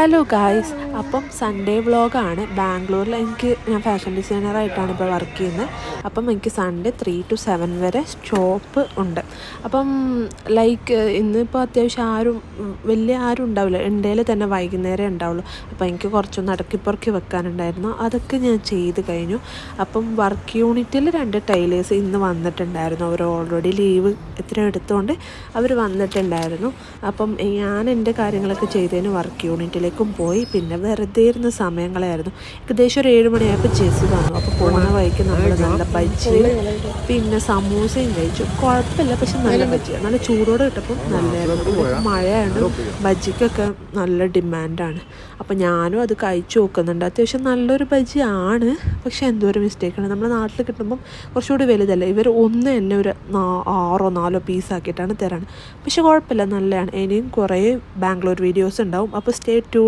hello guys. അപ്പം Sunday വ്ളോഗാണ് ബാംഗ്ലൂരിൽ എനിക്ക് ഞാൻ ഫാഷൻ ഡിസൈനറായിട്ടാണ് ഇപ്പോൾ വർക്ക് ചെയ്യുന്നത് അപ്പം എനിക്ക് സൺഡേ ത്രീ ടു സെവൻ വരെ ഷോപ്പ് ഉണ്ട്. അപ്പം ലൈക്ക് ഇന്നിപ്പോൾ അത്യാവശ്യം ആരും വലിയ ആരും ഉണ്ടാവില്ല. ഇന്ത്യയിൽ തന്നെ വൈകുന്നേരം ഉണ്ടാവുള്ളൂ. അപ്പം എനിക്ക് കുറച്ചൊന്ന് അടക്കിപ്പുറക്കി വെക്കാനുണ്ടായിരുന്നു. അതൊക്കെ ഞാൻ ചെയ്ത് കഴിഞ്ഞു. അപ്പം വർക്ക് യൂണിറ്റിൽ രണ്ട് ടൈലേഴ്സ് ഇന്ന് വന്നിട്ടുണ്ടായിരുന്നു. അവർ ഓൾറെഡി ലീവ് എത്ര എടുത്തുകൊണ്ട് അവർ വന്നിട്ടുണ്ടായിരുന്നു. അപ്പം ഞാൻ എന്റെ കാര്യങ്ങളൊക്കെ ചെയ്തതിന് വർക്ക് യൂണിറ്റിലേക്കും പോയി. പിന്നെ വെറുതെ ഇരുന്ന സമയങ്ങളായിരുന്നു. ഏകദേശം ഒരു ഏഴ് മണിയായപ്പോൾ ചെസ് കാണും അപ്പോൾ പോകുന്ന വഴിക്ക് നമ്മൾ നല്ല ബജ്ജിയും പിന്നെ സമൂസയും കഴിച്ചു. കുഴപ്പമില്ല പക്ഷെ നല്ല ബജ്ജി നല്ല ചൂടോടെ കിട്ടപ്പോൾ നല്ലതായിരുന്നു മഴയായതുകൊണ്ട് ബജ്ജിക്കൊക്കെ നല്ല ഡിമാൻഡാണ്. അപ്പോൾ ഞാനും അത് കഴിച്ചു നോക്കുന്നുണ്ട്. അത്യാവശ്യം നല്ലൊരു ബജ്ജി ആണ് പക്ഷെ എന്തോ ഒരു മിസ്റ്റേക്കാണ്. നമ്മുടെ നാട്ടിൽ കിട്ടുമ്പം കുറച്ചുകൂടി വലുതല്ല? ഇവർ ഒന്ന് തന്നെ ഒരു നാ- ആറോ നാലോ പീസാക്കിയിട്ടാണ് തരാണ് പക്ഷെ കുഴപ്പമില്ല നല്ലതാണ്. ഇനിയും കുറേ ബാംഗ്ലൂർ വീഡിയോസ് ഉണ്ടാവും. അപ്പോൾ സ്റ്റേ ടു